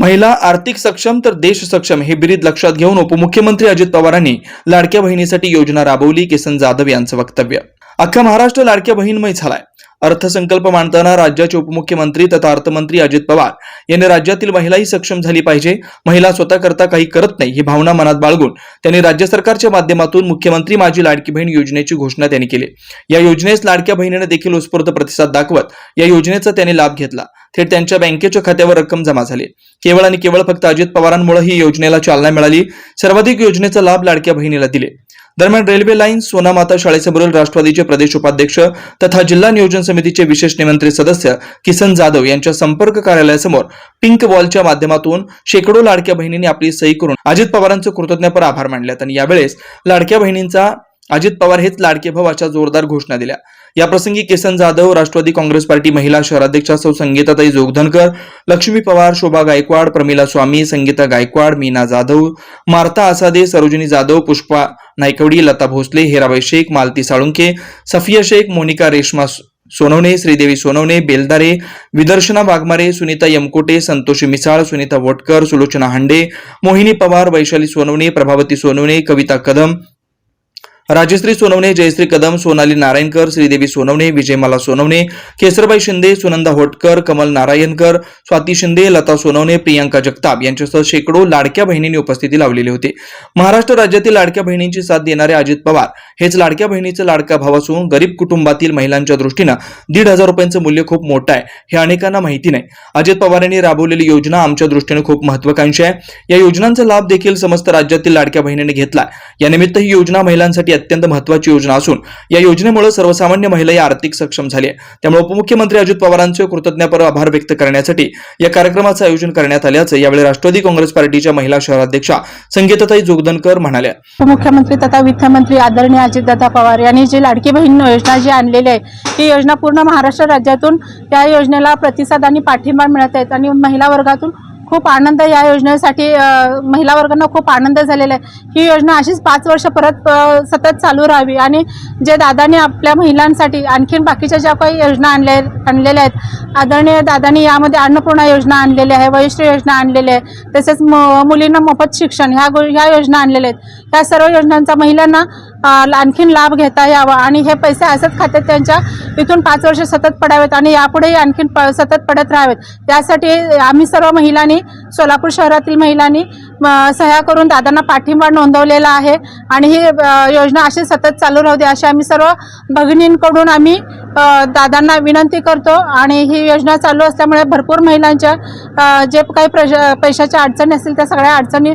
महिला आर्थिक सक्षम तर देश सक्षम हे बिरीद लक्षात घेऊन उपमुख्यमंत्री अजित पवारांनी लाडक्या बहिणीसाठी योजना राबवली किसन जाधव यांचं वक्तव्य. अख्खा महाराष्ट्र लाडक्या बहीणमय झालाय. अर्थसंकल्प मांडताना राज्याचे उपमुख्यमंत्री तथा अर्थमंत्री अजित पवार यांनी राज्यातील महिलाही सक्षम झाली पाहिजे. महिला स्वतः करता काही करत नाही ही भावना मनात बाळगून त्यांनी राज्य सरकारच्या माध्यमातून मुख्यमंत्री माझी लाडकी बहीण योजनेची घोषणा त्यांनी केली. या योजनेस लाडक्या बहिणीने देखील उत्स्फूर्त प्रतिसाद दाखवत या योजनेचा त्यांनी लाभ घेतला. थेट त्यांच्या बँकेच्या खात्यावर रक्कम जमा झाली. केवळ आणि केवळ फक्त अजित पवारांमुळे ही योजनेला चालना मिळाली. सर्वाधिक योजनेचा लाभ लाडक्या बहिणीला दिले. दरम्यान रेल्वे लाईन सोनामाता शाळेसमोरील राष्ट्रवादीचे प्रदेश उपाध्यक्ष तथा जिल्हा नियोजन समितीचे विशेष निमंत्रित सदस्य किसन जाधव यांच्या संपर्क कार्यालयासमोर पिंक वॉलच्या माध्यमातून शेकडो लाडक्या बहिणींनी आपली सही करून अजित पवारांचं कृतज्ञपर आभार मानल्यात. आणि यावेळेस लाडक्या बहिणींचा अजित पवार हेच लाडके भाऊ अशा जोरदार घोषणा दिल्या. याप्रसंगी किसन जाधव राष्ट्रवादी काँग्रेस पार्टी महिला शहराध्यक्षा सौ संगीताताई जोगधनकर लक्ष्मी पवार शोभा गायकवाड प्रमिला स्वामी संगीता गायकवाड मीना जाधव मार्ता आसादे सरोजिनी जाधव पुष्पा नायकवडी लता भोसले हेराबाई शेख मालती साळुंके सफिया शेख मोनिका रेश्मा सोनवणे श्रीदेवी सोनवणे बेलदारे विदर्शना वाघमारे सुनीता यमकोटे संतोषी मिसाळ सुनीता वोटकर सुलोचना हांडे मोहिनी पवार वैशाली सोनवणे प्रभावती सोनवणे कविता कदम राजश्री सोनवणे जयश्री कदम सोनाली नारायणकर श्रीदेवी सोनवणे विजयमाला सोनवणे केसरबाई शिंदे सुनंदा होटकर कमल नारायणकर स्वाती शिंदे लता सोनवणे प्रियांका जगताप यांच्यासह शेकडो लाडक्या बहिणींनी उपस्थिती लावलेली होती. महाराष्ट्र राज्यातील लाडक्या बहिणींची साथ देणारे अजित पवार हेच लाडक्या बहिणीचं लाडका भाव असून गरीब कुटुंबातील महिलांच्या दृष्टीनं दीड हजार रुपयांचं मूल्य खूप मोठं आहे हे अनेकांना माहिती नाही. अजित पवार यांनी राबवलेली योजना आमच्या दृष्टीने खूप महत्वाकांक्षी आहे. या योजनांचा लाभ देखील समस्त राज्यातील लाडक्या बहिणीने घेतला यानिमित्त ही योजना महिलांसाठी अत्यंत महत्वाची योजना असून या योजनेमुळे सर्वसामान्य महिला या आर्थिक सक्षम झाली आहे. त्यामुळे उपमुख्यमंत्री अजित पवारांचे कृतज्ञपर आभार व्यक्त करण्यासाठी या कार्यक्रमाचं आयोजन करण्यात आल्याचं यावेळी राष्ट्रवादी काँग्रेस पार्टीच्या महिला शहराध्यक्षा संगीताताई जोगदनकर म्हणाल्या. उपमुख्यमंत्री तथा वित्तमंत्री आदरणीय अजितदादा पवार यांनी जी लाडकी बहीण योजना जी आणलेली आहे ती योजना पूर्ण महाराष्ट्र राज्यातून त्या योजनेला प्रतिसाद आणि पाठिंबा मिळत आहेत आणि महिला वर्गातून खूप आनंद या योजनेसाठी महिला वर्गांना खूप आनंद झालेला आहे. ही योजना अशीच पाच वर्ष परत सतत चालू राहावी आणि जे दादाने आपल्या महिलांसाठी आणखीन बाकीच्या ज्या काही योजना आणल्या आणलेल्या आहेत आदरणीय दादानी यामध्ये अन्नपूर्णा योजना आणलेली आहे वयश्री योजना आणलेली आहे तसेच म- मुलींना मोफत शिक्षण ह्या गो ह्या योजना आणलेल्या आहेत. ह्या सर्व योजनांचा महिलांना आणखीन लाभ घेता यावा. आणि हे पैसे असंच खात्यात त्यांच्या इथून पाच वर्ष सतत पडावेत आणि यापुढेही आणखीन प सतत पडत राहावेत. त्यासाठी आम्ही सर्व महिलांनी सोलापूर शहरातील महिलांनी सह्या करून दादांना पाठिंबा नोंदवलेला आहे. आणि ही योजना अशी सतत चालू राहू दे अशी आम्ही सर्व भगिनींकडून आम्ही दादांना विनंती करतो. आणि ही योजना चालू असल्यामुळे भरपूर महिलांच्या जे काही प्रश पैशाच्या अडचणी असतील त्या सगळ्या अडचणी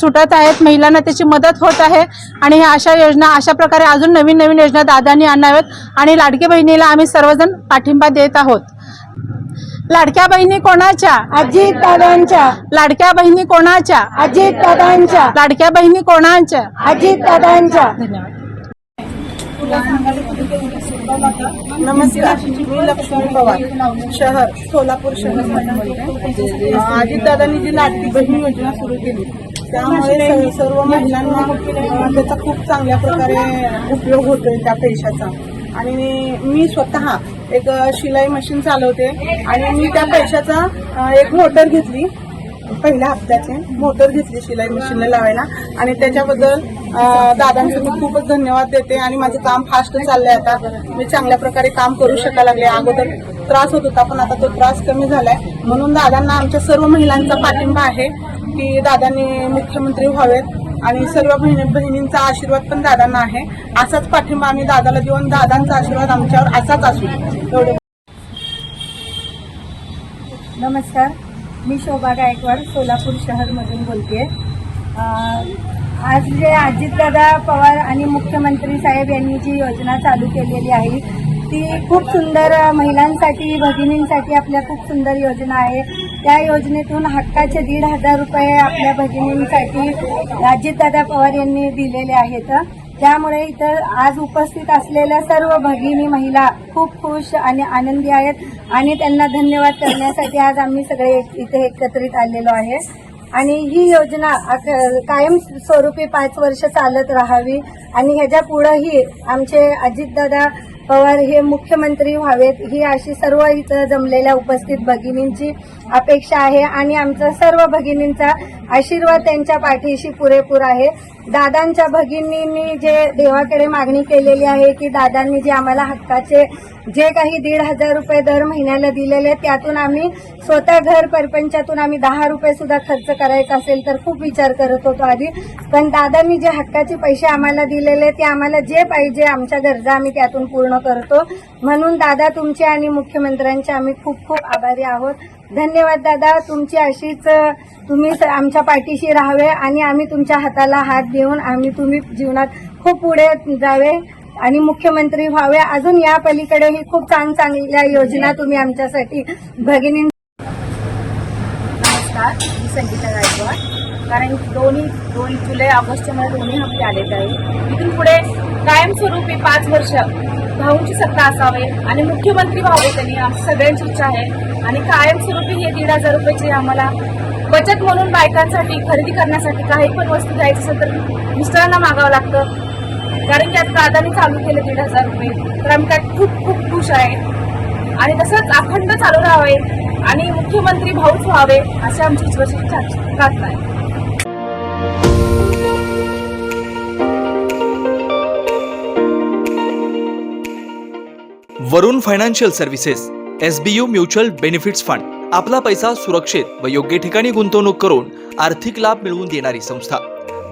सुटत आहेत. महिलांना त्याची मदत होत आहे. आणि ह्या अशा योजना अशा प्रकारे अजून नवीन नवीन योजना दादांनी आणाव्यात. आणि लाडकी बहिणीला आम्ही सर्वजण पाठिंबा देत आहोत. लाडक्या बहिणी कोणाच्या? अजित दादांच्या. लाडक्या बहिणी कोणाच्या? अजित दादांच्या. लाडक्या बहिणी कोणाच्या? अजित दादांच्या. धन्यवाद नमस्कार. मी लक्ष्मी पवार शहर सोलापूर शहर अजितदादांनी जी लाडकी बहीण योजना सुरू केली त्यामुळे सर्व महिलांना त्याचा खूप चांगल्या प्रकारे उपयोग होतोय त्या पैशाचा. आणि मी स्वतः एक शिलाई मशीन चालवते. आणि मी त्या पैशाचा एक मोटर घेतली. पहिल्या हप्त्याचे मोटर घेतली शिलाई मशीनला लावायला. आणि त्याच्याबद्दल अं, दादांचं मी खूपच धन्यवाद देते. आणि माझं काम फास्ट चाललंय आता. मी चांगल्या प्रकारे काम करू शकायला लागले. अगोदर त्रास होत होता पण आता तो त्रास कमी झालाय. म्हणून दादांना आमच्या सर्व महिलांचा पाठिंबा आहे की दादांनी मुख्यमंत्री व्हावेत. आणि सर्व बहिणी बहिणींचा आशीर्वाद पण दादांना आहे. असाच पाठिंबा आम्ही दादाला देऊन दादांचा आशीर्वाद आमच्यावर असाच असू एवढे. नमस्कार. मी शोभा गायकवाड सोलापूर शहरमधून बोलते आज जे अजितदादा पवार आणि मुख्यमंत्री साहेब यांनी जी योजना चालू केलेली आहे ती खूप सुंदर महिलांसाठी भगिनींसाठी आपल्या खूप सुंदर योजना आहे. त्या योजनेतून हक्काचे दीड हजार रुपये आपल्या भगिनींसाठी अजितदादा पवार यांनी दिलेले आहेत. त्यामुळे इथं आज उपस्थित असलेल्या सर्व भगिनी महिला खूप खुश आणि आनंदी आहेत आणि त्यांना धन्यवाद करण्यासाठी आज आम्ही सगळे एक- इथे एकत्रित आलेलो आहे. आणि ही योजना कायम स्वरूपी पाच वर्ष चालत राहावी आणि ह्याच्या पुढंही आमचे अजितदादा पवार हे मुख्यमंत्री व्हावेत ही अशी सर्व इथं जमलेल्या उपस्थित भगिनींची अपेक्षा आहे आणि आमचा सर्व भगिनींचा आशीर्वाद त्यांच्या पाठीशी पुरेपूर आहे. दादांच्या भगिनींनी जे देवाकडे मागणी केलेली आहे की दादांनी जे आम्हाला हक्काचे जे काही दीड हजार रुपये दर महिन्याला दिलेले त्यातून आम्ही स्वतः घर परपंचातून आम्ही दहा रुपये सुद्धा खर्च करायचा असेल तर खूप विचार करत होतो आधी. पण दादांनी जे हक्काचे पैसे आम्हाला दिलेले ते आम्हाला जे पाहिजे आमच्या गरजा आम्ही त्यातून पूर्ण करतो. म्हणून दादा तुमचे आणि मुख्यमंत्र्यांचे आम्ही खूप खूप आभारी आहोत. धन्यवाद दादा तुमची अशीच तुम्ही स- आमच्या पाठीशी राहावे आणि आम्ही तुमच्या हाताला हात देऊन आम्ही तुम्ही जीवनात खूप पुढे जावे. आणि मुख्यमंत्री व्हावे. अजून या पलीकडेही खूप चांग चांगल्या योजना तुम्ही आमच्यासाठी भगिनी नमस्कार मी संगीता गायकवाड. कारण दोन्ही दोन जुलै ऑगस्टच्या मला दोन्ही हप्ते आलेत आहे. इथून पुढे कायमस्वरूपी पाच वर्ष भाऊंची सत्ता असावे आणि मुख्यमंत्री व्हावे त्यांनी आमची सगळ्यांची इच्छा आहे. आणि कायमस्वरूपी हे दीड हजार रुपयाचे आम्हाला बचत म्हणून बायकांसाठी खरेदी करण्यासाठी काही पण वस्तू घ्यायची असेल तर मिस्टरांना मागावं लागतं. कारण की आता दादानी चालू केले दीड हजार रुपये. तर आम्ही त्यात खूप खूप खुश आहे. आणि तसंच अखंड चालू राहावे आणि मुख्यमंत्री भाऊच व्हावे अशी आमची ईश्वरची प्रार्थना आहे. Varun financial services S B U mutual benefits fund आपला पैसा सुरक्षित व योग्य ठिकाणी गुंतवणूक करून आर्थिक लाभ मिळवून देणारी संस्था.